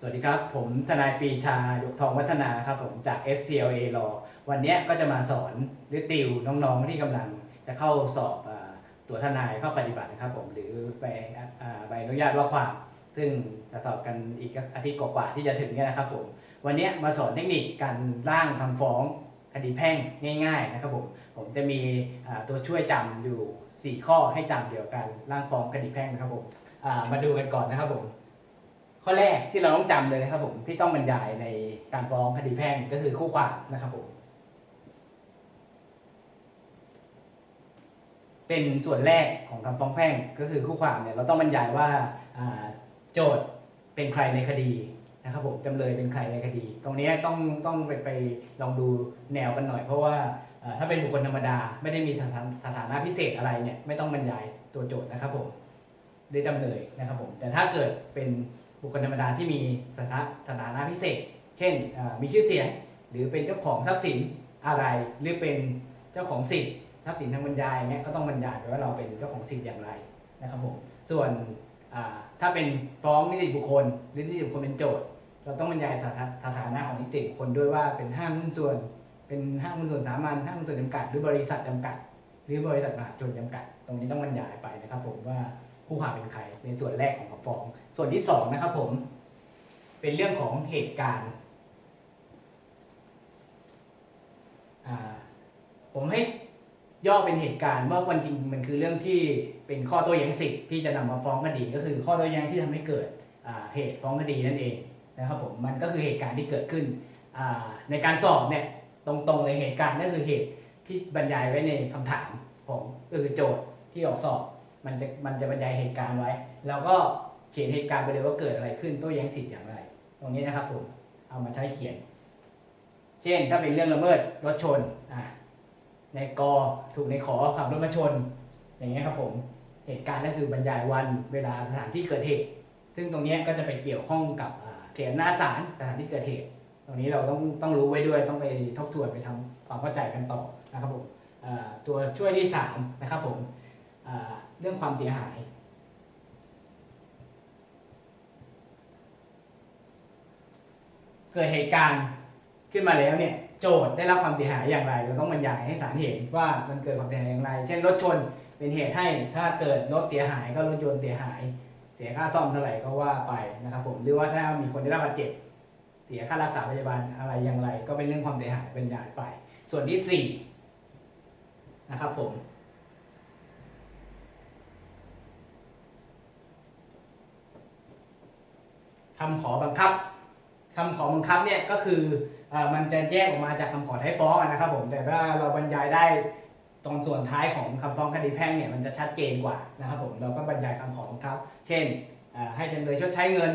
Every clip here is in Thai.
สวัสดีครับ ผมทนายปีชาหยกทองวัฒนาครับผมจาก SPLA Law วันนี้ก็จะมาสอนหรือติวน้องๆที่กำลังจะเข้าสอบอตัวทนายเข้าปฏิบัตินะครับผมหรือใบอ่าใบอนุญาตว่าความ ซึ่งจะสอบกันอีกอาทิตย์กว่าๆที่จะถึงเนี่ยนะครับผมวันนี้มาสอนเทคนิคการร่างทำฟ้องคดีแพ่งง่าย ๆ นะครับผมผมจะมีตัวช่วยจำอยู่ 4 ข้อให้จำเดียวกันร่างฟ้องคดีแพ่งนะครับผมมาดูกันก่อนนะครับผม ข้อแรกที่เราต้องจำเลยนะครับผมที่ต้องบรรยายในการฟ้องคดีแพ่งก็คือคู่ความนะครับผมเป็นส่วนแรกของคำฟ้องแพ่งก็คือคู่ความเนี่ยเราต้องบรรยายว่าโจทย์เป็นใครในคดีนะครับผมจำเลยเป็นใครในคดี ตรงนี้ต้องต้องไปไปลองดูแนวกันหน่อย เพราะว่าถ้าเป็นบุคคลธรรมดา ไม่ได้มีสถานสถานะพิเศษอะไรเนี่ยไม่ต้องบรรยายตัวโจทย์นะครับผมหรือจำเลยนะครับผมแต่ถ้าเกิดเป็น บุคคลธรรมดาที่มีสถานะสถานะพิเศษ เช่นมีชื่อเสียง หรือเป็นเจ้าของทรัพย์สินอะไร หรือเป็นเจ้าของสิทธิ์ทรัพย์สินทางบรรยายเนี่ยก็ต้องบรรยายไปว่าเราเป็นเจ้าของสิทธิ์อย่างไรนะครับผมส่วนถ้าเป็นฟ้องนิติบุคคลหรือนิติบุคคลเป็นโจทย์ เราต้องบรรยายสถานะของนิติบุคคลด้วยว่าเป็นห้างหุ้นส่วน เป็นห้างหุ้นส่วนสามัญห้างหุ้นส่วนจำกัด หรือบริษัทจำกัด หรือบริษัทมหาชนจำกัด ตรงนี้ต้องบรรยายไปนะครับผมว่า ผู้หาเป็นใครในส่วนแรกของคำฟ้อง ส่วนที่สองนะครับผม เป็นเรื่องของเหตุการณ์ผมให้ย่อเป็นเหตุการณ์ว่าวันจริงมันคือเรื่องที่เป็นข้อโต้แย้งสิทธิ์ที่จะนำมาฟ้องคดี ก็คือข้อโต้แย้งที่ทำให้เกิดเหตุฟ้องคดีนั่นเองนะครับผมมันก็คือเหตุการณ์ที่เกิดขึ้นในการสอบเนี่ยตรงๆเลยเหตุการณ์นั่นคือเหตุที่บรรยายไว้ในคำถามของก็คือโจทย์ที่ออกสอบ มันจะมันจะบรรยายเหตุการณ์ไว้ แล้วก็เขียนเหตุการณ์ไปเลยว่าเกิดอะไรขึ้นโต้แย้งสิทธิ์อย่างไร ตรงนี้นะครับผมเอามาใช้เขียน เช่นถ้าเป็นเรื่องละเมิดรถชนอะในกอถูกในขอขับรถมาชน อย่างเงี้ยครับผมเหตุการณ์ก็คือบรรยายวันเวลาสถานที่เกิดเหตุ ซึ่งตรงนี้ก็จะไปเกี่ยวข้องกับเขียนหน้าศาลสถานที่เกิดเหตุ ตรงนี้เราต้องต้องรู้ไว้ด้วยต้องไปทบทวนไปทำความเข้าใจกันต่อนะครับผมตัวช่วยที่สามนะครับผม เรื่องความเสียหาย เกิดเหตุการณ์ขึ้นมาแล้วเนี่ยโจทย์ได้รับความเสียหายอย่างไร เราต้องบรรยายให้ศาลเห็นว่ามันเกิดความเสียหายอย่างไร เช่นรถชนเป็นเหตุให้ถ้าเกิดรถเสียหายก็รถยนต์เสียหาย เสียค่าซ่อมเท่าไหร่ก็ว่าไปนะครับผมหรือว่าถ้ามีคนได้รับบาดเจ็บ เสียค่ารักษาพยาบาลอะไรอย่างไร ก็เป็นเรื่องความเสียหายบรรยายไป ส่วนที่สี่นะครับผม คำขอบังคับคำขอบังคับเนี่ยก็คืออ่อมันจะแยกออกมาจากคำขอท้ายฟ้องนะครับผมแต่ว่าเราบรรยายได้ตรงส่วนท้ายของคำฟ้องคดีแพ่งเนี่ยมันจะชัดเจนกว่านะครับผมเราก็บรรยายคำขอบังคับ เช่นอ่อให้จำเลยชดใช้เงิน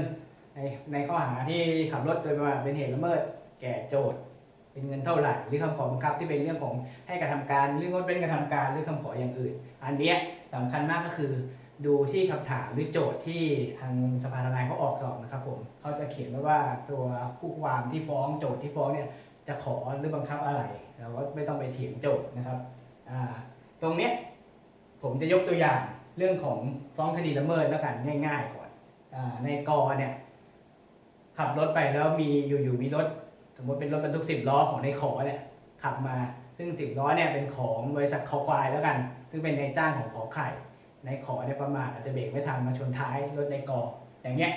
ในในข้อหาที่ขับรถโดยประมาทเป็นเหตุละเมิดแก่โจทย์เป็นเงินเท่าไหร่หรือคำขอบังคับที่เป็นเรื่องของให้กระทำการหรืองดเป็นกระทำการหรือคำขออย่างอื่น อันเนี้ยสำคัญมากก็คือ ดูที่คำถามหรือโจทย์ที่ทางสภาทนายเขาออกสอบนะครับผมเขาจะเขียนไว้ว่าตัวคู่ความที่ฟ้องโจทย์ที่ฟ้องเนี่ยจะขอหรือบังคับอะไรเราก็ไม่ต้องไปเถียงโจทย์นะครับตรงเนี้ยผมจะยกตัวอย่างเรื่องของฟ้องคดีละเมิดแล้วกันง่าย ๆ ก่อนอาในกอเนี่ยขับรถไปแล้วมีอยู่ๆมีรถสมมติเป็นรถบรรทุกสิบล้อของในขอเนี่ยขับมาซึ่งสิบล้อเนี่ยเป็นของบริษัทคอควายแล้วกัน ซึ่งเป็นนายจ้างของขอไข่ ในขอเนี่ยประมาทอาจจะเบรกไม่ทันมาชนท้ายรถในกออย่างเงี้ย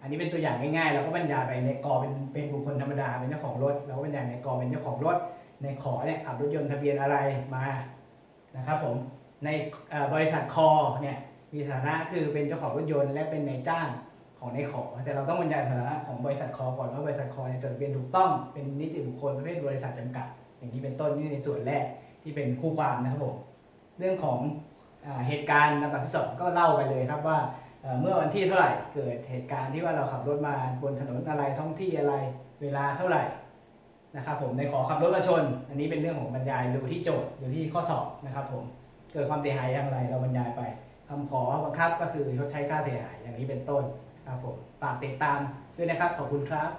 อันนี้เป็นตัวอย่างง่ายๆเราก็บรรยายไปในกอเป็นเป็นบุคคลธรรมดาเป็นเจ้าของรถเราก็บรรยายในกอเป็นเจ้าของรถ ในขอเนี่ยขับรถยนต์ทะเบียนอะไรมานะครับผมในบริษัทคอเนี่ยมีฐานะคือเป็นเจ้าของรถยนต์และเป็นนายจ้างของในขอ แต่เราต้องบรรยายฐานะของบริษัทคอก่อนว่าบริษัทคอเนี่ยจดทะเบียนถูกต้องเป็นนิติบุคคลประเภทบริษัทจำกัด อย่างนี้เป็นต้นนี่ในส่วนแรกที่เป็นคู่ความนะครับผมเรื่องของ เหตุการณ์ลำดับที่สองก็เล่าไปเลยครับว่าเมื่อวันที่เท่าไหร่เกิดเหตุการณ์ที่ว่าเราขับรถมาบนถนนอะไรท้องที่อะไรเวลาเท่าไหร่นะครับผมในขอขับรถมาชน อันนี้เป็นเรื่องของบรรยายดูที่โจทย์ดูที่ข้อสอบนะครับผมเกิดความเสียหายอย่างไรเราบรรยายไปคำขอบังคับก็คือชดใช้ค่าเสียหายอย่างนี้เป็นต้นครับผมฝากติดตามด้วยนะครับขอบคุณครับ